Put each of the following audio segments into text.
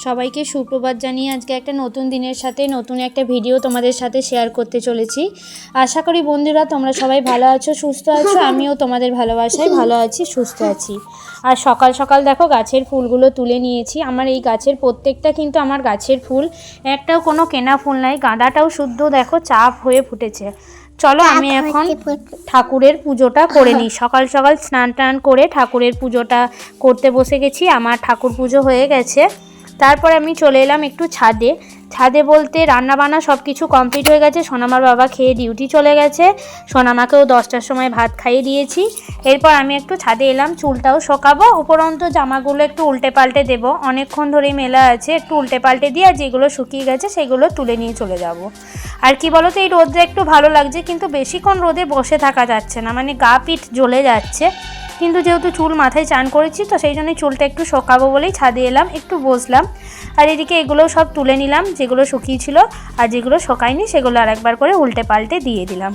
সবাইকে সুপ্রভাত জানিয়ে আজকে একটা নতুন দিনের সাথে নতুন একটা ভিডিও তোমাদের সাথে শেয়ার করতে চলেছি। আশা করি বন্ধুরা তোমরা সবাই ভালো আছো সুস্থ আছো? আমিও তোমাদের ভালোবাসায় ভালো আছি সুস্থ আছি। আর সকাল সকাল দেখো গাছের ফুলগুলো তুলে নিয়েছি। আমার এই গাছের প্রত্যেকটা কিন্তু আমার গাছের ফুল একটাও কোনো কেনা ফুল নাই গাঁদাটাও শুদ্ধ দেখো চাপ হয়ে ফুটেছে। চলো আমি এখন ঠাকুরের পুজোটা করে নিই। সকাল সকাল স্নান টান করে ঠাকুরের পুজোটা করতে বসে গেছি আমার ঠাকুর পুজো হয়ে গেছে। তারপর আমি চলে এলাম একটু ছাদে। ছাদে বলতে রান্না বান্না সব কিছু কমপ্লিট হয়ে গেছে। সোনামার বাবা খেয়ে ডিউটি চলে গেছে। সোনামাকেও দশটার সময় ভাত খাইয়ে দিয়েছি। এরপর আমি একটু ছাদে এলাম। চুলটাও শোকাবো। উপরন্ত জামাগুলো একটু উল্টে পাল্টে দেবো। অনেকক্ষণ ধরেই মেলা আছে। একটু উল্টে পাল্টে দিয়ে আর যেগুলো শুকিয়ে গেছে সেগুলো তুলে নিয়ে চলে যাব। আর কি বলো তো এই রোদটা একটু ভালো লাগছে। কিন্তু বেশিক্ষণ রোদে বসে থাকা যাচ্ছে না। মানে গা পিঠ জ্বলে যাচ্ছে। কিন্তু যেহেতু চুল মাথায় চান করেছি, তো সেই জন্যই চুলটা একটু শোকাবো বলেই ছাদে এলাম, একটু বসলাম। আর এদিকে এগুলো সব তুলে নিলাম, যেগুলো শুকিয়েছিল আর যেগুলো শোকায়নি, সেগুলো আর একবার করে উল্টে পাল্টে দিয়ে দিলাম।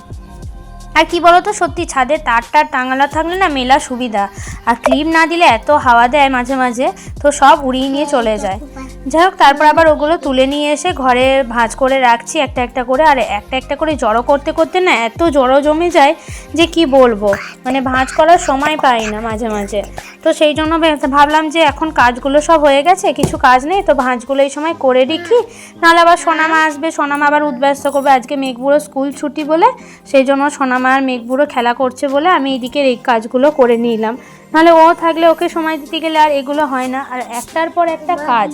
আর কি বলতো, সত্যি ছাদে তার টার টাঙানো থাকলে না মেলা সুবিধা। আর ক্লিপ না দিলে এত হাওয়া দেয় মাঝে মাঝে, তো সব উড়িয়ে নিয়ে চলে যায়। যাই হোক, তারপর আবার ওগুলো তুলে নিয়ে এসে ঘরে ভাঁজ করে রাখছি একটা একটা করে। আর একটা একটা করে জড়ো করতে করতে না এত জড়ো জমে যায় যে কি বলব? মানে ভাঁজ করার সময় পাই না মাঝে মাঝে। তো সেই জন্য ভাবলাম যে এখন কাজগুলো সব হয়ে গেছে, কিছু কাজ নেই, তো ভাঁজগুলো এই সময় করে রেখি নাহলে আবার সোনামা আসবে, সোনামা আবার উদ্ব্যস্ত করবে। আজকে মেঘবুড়ো স্কুল ছুটি বলে, সেই জন্য সোনামা আর মেঘবুড়ো খেলা করছে বলে আমি এইদিকের এই কাজগুলো করে নিলাম। নাহলে ও থাকলে ওকে সময় দিতে গেলে আর এগুলো হয় না। আর একটার পর একটা কাজ।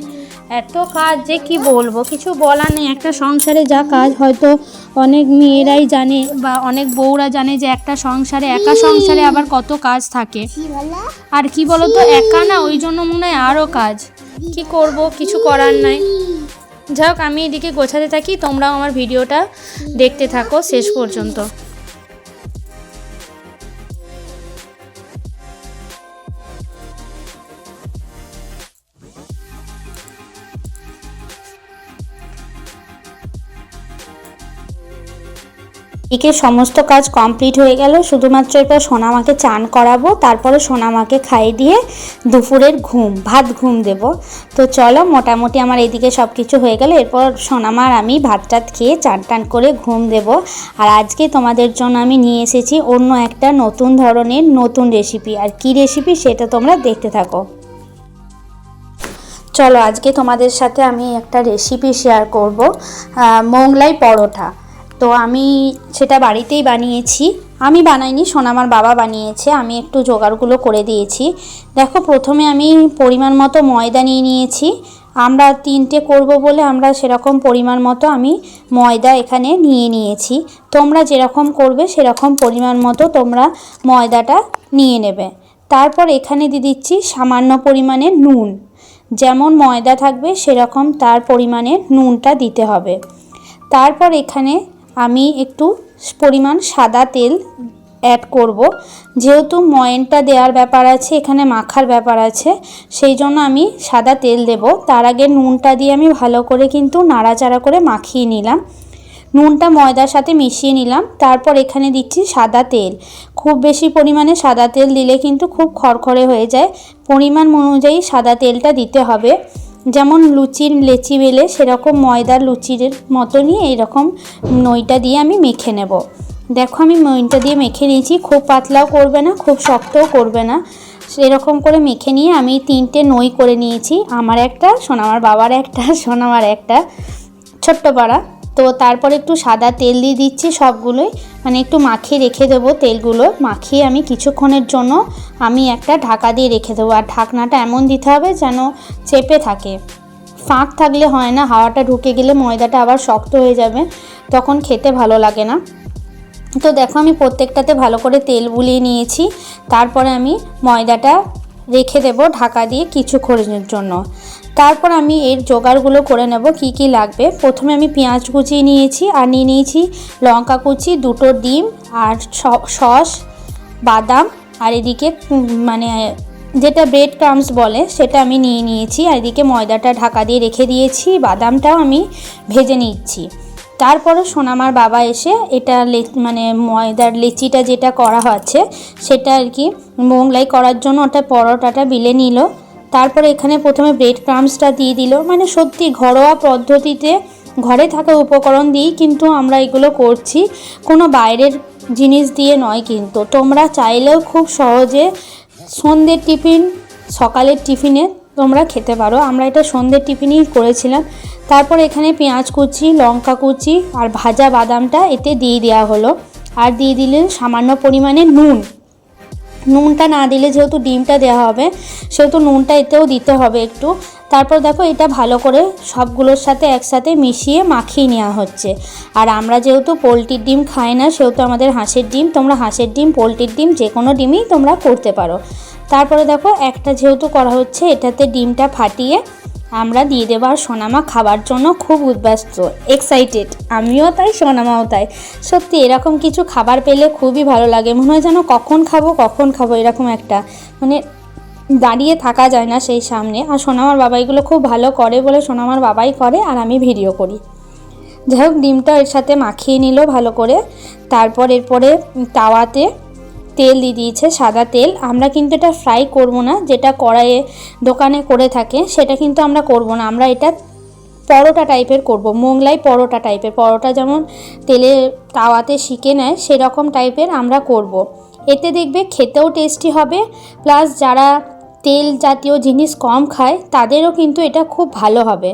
এত কাজ যে কি বলব? কিছু বলার নেই। একটা সংসারে যা কাজ হয়তো অনেক মেয়েরাই জানে বা অনেক বউরা জানে যে একটা সংসারে, একা সংসারে আবার কত কাজ থাকে। আর কি বলতো, একা না, ওই জন্য মনে হয় আরও কাজ। কি করব? কিছু করার নাই। যাই হোক, আমি এদিকে গোছাতে থাকি। তোমরাও আমার ভিডিওটা দেখতে থাকো শেষ পর্যন্ত। এদিকে সমস্ত কাজ কমপ্লিট হয়ে গেল। শুধুমাত্র এরপর সোনামাকে চান করাবো, তারপরে সোনামাকে খাইয়ে দিয়ে দুপুরের ঘুম, ভাত ঘুম দেব। তো চলো, মোটামুটি আমার এদিকে সব কিছু হয়ে গেল। এরপর সোনামার আমি ভাত টাত খেয়ে চান টান করে ঘুম দেব। আর আজকে তোমাদের জন্য আমি নিয়ে এসেছি অন্য একটা নতুন ধরনের নতুন রেসিপি আর কি রেসিপি সেটা তোমরা দেখতে থাকো। চলো, আজকে তোমাদের সাথে আমি একটা রেসিপি শেয়ার করব। মোংলাই পরোটা। তো আমি সেটা বাড়িতেই বানিয়েছি। আমি বানাইনি, সোনামার বাবা বানিয়েছে। আমি একটু জোগাড়গুলো করে দিয়েছি। দেখো, প্রথমে আমি পরিমাণ মতো ময়দা নিয়ে নিয়েছি। আমরা তিনটে করব বলে আমরা সেরকম পরিমাণ মতো আমি ময়দা এখানে নিয়ে নিয়েছি। তোমরা যেরকম করবে সেরকম পরিমাণ মতো তোমরা ময়দাটা নিয়ে নেবে। তারপর এখানে দিয়ে দিচ্ছি সামান্য পরিমাণে নুন। যেমন ময়দা থাকবে, সেরকম তার পরিমাণে নুনটা দিতে হবে। তারপর এখানে আমি একটু পরিমাণ সাদা তেল অ্যাড করব। যেহেতু ময়নটা দেওয়ার ব্যাপার আছে, এখানে মাখার ব্যাপার আছে, সেই জন্য আমি সাদা তেল দেব। তার আগে নুনটা দিয়ে আমি ভালো করে কিন্তু নাড়াচাড়া করে মাখিয়ে নিলাম। নুনটা ময়দার সাথে মিশিয়ে নিলাম। তারপর এখানে দিচ্ছি সাদা তেল। খুব বেশি পরিমাণে সাদা তেল দিলে কিন্তু খুব খড়খড়ে হয়ে যায়। পরিমাণ অনুযায়ী সাদা তেলটা দিতে হবে। যেমন লুচির লেচি বেলে সেরকম ময়দা লুচির মতনই এরকম নইটা দিয়ে আমি মেখে নেব। দেখো আমি নইটা দিয়ে মেখে নিয়েছি, খুব পাতলাও করবে না, খুব শক্তও করবে না। সেরকম করে মেখে নিয়ে আমি তিনটে নই করে নিয়েছি, আমার একটা, সোনামার বাবার একটা, সোনামার একটা, ছোট্ট পাড়া। তো তারপর একটু সাদা তেল দিয়ে দিচ্ছি সবগুলোই। মানে একটু মাখিয়ে রেখে দেবো তেলগুলো। মাখিয়ে আমি কিছুক্ষণের জন্য আমি একটা ঢাকা দিয়ে রেখে দেবো। আর ঢাকনাটা এমন দিতে হবে যেন চেপে থাকে। ফাঁক থাকলে হয় না, হাওয়াটা ঢুকে গেলে ময়দাটা আবার শক্ত হয়ে যাবে, তখন খেতে ভালো লাগে না। তো দেখো আমি প্রত্যেকটাতে ভালো করে তেল বুলিয়ে নিয়েছি। তারপরে আমি ময়দাটা রেখে দেব ঢাকা দিয়ে কিছুক্ষণের জন্য। তারপর আমি এর জোগাড়গুলো করে নেব, কি কি লাগবে। প্রথমে আমি পেঁয়াজ কুচিয়ে নিয়েছি, আর নিয়ে নিয়েছি লঙ্কা কুচি, দুটো ডিম, আর সস, বাদাম, আর এদিকে মানে যেটা ব্রেড ক্রামস বলে, সেটা আমি নিয়ে নিয়েছি, আর এদিকে ময়দাটা ঢাকা দিয়ে রেখে দিয়েছি, বাদামটাও আমি ভেজে নিচ্ছি। তারপরে সোনামার বাবা এসে এটা মানে ময়দার লেচিটা যেটা করা হচ্ছে, সেটা আর কি মোংলাই করার জন্য ওটা পরোটাটা বিলে নিল তারপরে এখানে প্রথমে ব্রেড ক্রামসটা দিয়ে দিল। মানে সত্যি ঘরোয়া পদ্ধতিতে ঘরে থাকা উপকরণ দিয়েই কিন্তু আমরা এগুলো করছি। কোনো বাইরের জিনিস দিয়ে নয় কিন্তু। তোমরা চাইলেও খুব সহজে সন্ধ্যের টিফিন, সকালের টিফিনে তোমরা খেতে পারো। আমরা এটা সন্ধ্যের টিফিনই করেছিলাম। তারপর এখানে পেঁয়াজ কুচি, লঙ্কা কুচি আর ভাজা বাদামটা এতে দিয়ে দেওয়া হলো। আর দিয়ে দিলেন সামান্য পরিমাণে নুন। নুনটা না দিলে যেহেতু ডিমটা দেওয়া হবে, সেহেতু নুনটা এতেও দিতে হবে একটু। তারপর দেখো এটা ভালো করে সবগুলোর সাথে একসাথে মিশিয়ে মাখিয়ে নেওয়া হচ্ছে। আর আমরা যেহেতু পোলট্রির ডিম খাই না, সেহেতু আমাদের হাঁসের ডিম, তোমরা হাঁসের ডিম, পোলট্রির ডিম যে কোনো ডিমই তোমরা করতে পারো। তারপরে দেখো একটা যেহেতু করা হচ্ছে, এটাতে ডিমটা ফাটিয়ে আমরা দিয়ে দেবো আর সোনামা খাবার জন্য খুব উদ্ব্যস্ত এক্সাইটেড আমিও তাই, সোনামাও তাই। সত্যি, এরকম কিছু খাবার পেলে খুবই ভালো লাগে। মনে হয় যেন কখন খাব কখন খাব, এরকম একটা। মানে দাঁড়িয়ে থাকা যায় না সেই সামনে। আর সোনামার বাবা এগুলো খুব ভালো করে বলে সোনামার বাবাই করে, আর আমি ভিডিও করি। যাই হোক, ডিমটা এর সাথে মাখিয়ে নিল ভালো করে। তারপর এরপরে তাওয়াতে তেল দিয়ে দিয়েছে, সাদা তেল। আমরা কিন্তু এটা ফ্রাই করব না, যেটা কড়াইয়ে দোকানে করে থাকে, সেটা কিন্তু আমরা করব না। আমরা এটা পরোটা টাইপের করব মোগলাই পরোটা টাইপের পরোটা যেমন তেলে তাওয়াতে শিখে নেয়, সেরকম টাইপের আমরা করব। এতে দেখবে খেতেও টেস্টি হবে প্লাস যারা তেল জাতীয় জিনিস কম খায়, তাদেরও কিন্তু এটা খুব ভালো হবে।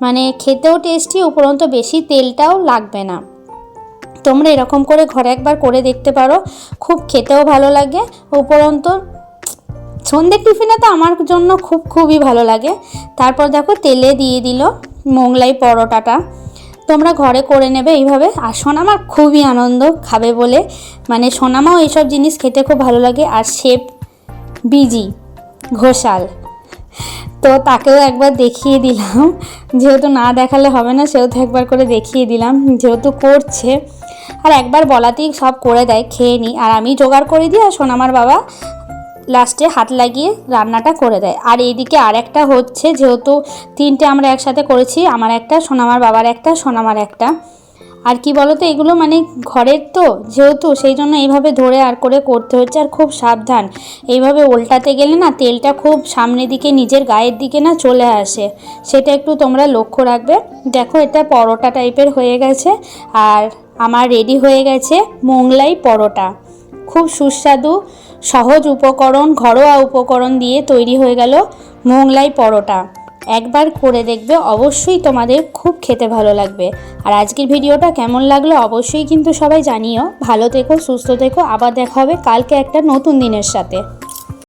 মানে খেতেও টেস্টি উপরন্ত বেশি তেলটাও লাগবে না। তোমরা এরকম করে ঘরে একবার করে দেখতে পারো। খুব খেতেও ভালো লাগে। উপরন্ত সন্ধ্যের টিফিনে তো আমার জন্য খুব খুবই ভালো লাগে। তারপর দেখো তেলে দিয়ে দিল মোংলাই পরোটাটা। তোমরা ঘরে করে নেবে এইভাবে। আর সোনামার খুবই আনন্দ খাবে বলে। মানে সোনামাও এইসব জিনিস খেতে খুব ভালো লাগে। আর শেপ বিজি, ঘোষাল। তো তাকেও একবার দেখিয়ে দিলাম। যেহেতু না দেখালে হবে না, সেহেতু একবার করে দেখিয়ে দিলাম। যেহেতু করছে আর একবার বলাতেই সব করে দেয়, খেয়ে নিই। আর আমি জোগাড় করে দিই আর সোনামার বাবা লাস্টে হাত লাগিয়ে রান্নাটা করে দেয়। আর এইদিকে আর একটা হচ্ছে, যেহেতু তিনটে আমরা একসাথে করেছি, আমার একটা, সোনামার বাবার একটা, সোনামার একটা। আর কি বলতো, এগুলো মানে ঘরের তো, যেহেতু সেই জন্য এইভাবে ধরে আর করে করতে হচ্ছে আর খুব সাবধান। এইভাবে উল্টাতে গেলে না তেলটা খুব সামনের দিকে, নিজের গায়ের দিকে না চলে আসে। সেটা একটু তোমরা লক্ষ্য রাখবে। দেখো, এটা পরোটা টাইপের হয়ে গেছে। আর আমার রেডি হয়ে গেছে মোংলাই পরোটা। খুব সুস্বাদু, সহজ উপকরণ, ঘরোয়া উপকরণ দিয়ে তৈরি হয়ে গেল মোংলাই পরোটা। একবার করে দেখবে, অবশ্যই তোমাদের খুব খেতে ভালো লাগবে। আর আজকের ভিডিওটা কেমন লাগল অবশ্যই কিন্তু সবাই জানিও। ভালো থেকো, সুস্থ থেকো, আবার দেখা হবে কালকে একটা নতুন দিনের সাথে।